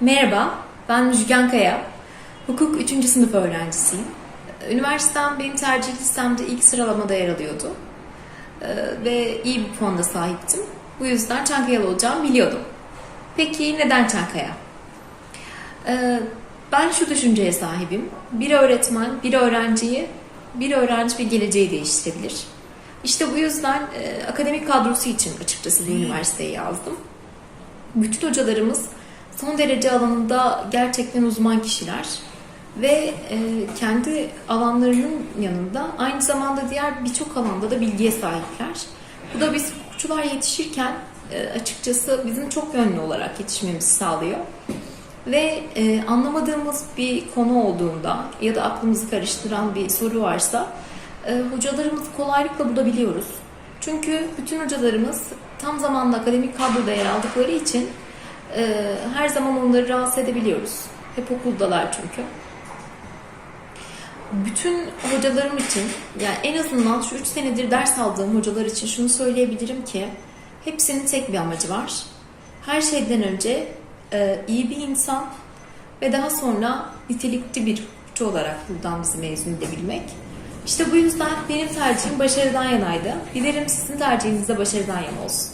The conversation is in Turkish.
Merhaba, ben Müjgan Kaya. Hukuk 3. sınıf öğrencisiyim. Üniversitem benim tercih listemde ilk sıralamada yer alıyordu. Ee, Ve iyi bir puanda sahiptim. Bu yüzden Çankayalı olacağımı biliyordum. Peki neden Çankaya? Ee, Ben şu düşünceye sahibim. Bir öğretmen, bir öğrenciyi, bir öğrenci bir geleceği değiştirebilir. İşte bu yüzden e, akademik kadrosu için açıkçası bu üniversiteyi yazdım. Bütün hocalarımız son derece alanında gerçekten uzman kişiler ve e, kendi alanlarının yanında aynı zamanda diğer birçok alanda da bilgiye sahipler. Bu da biz hukukçular yetişirken e, açıkçası bizim çok yönlü olarak yetişmemizi sağlıyor. Ve e, anlamadığımız bir konu olduğunda ya da aklımızı karıştıran bir soru varsa e, hocalarımızı kolaylıkla bulabiliyoruz. Çünkü bütün hocalarımız tam zamanlı akademik kadroda yer aldıkları için e, her zaman onları rahatsız edebiliyoruz. Hep okuldalar çünkü. Bütün hocalarım için yani en azından şu 3 senedir ders aldığım hocalar için şunu söyleyebilirim ki hepsinin tek bir amacı var. Her şeyden önce e, iyi bir insan ve daha sonra nitelikli bir hukukçu olarak buradan bizi mezun edebilmek. İşte bu yüzden benim tercihim başarıdan yanaydı. Dilerim sizin tercihiniz de başarıdan yana olsun.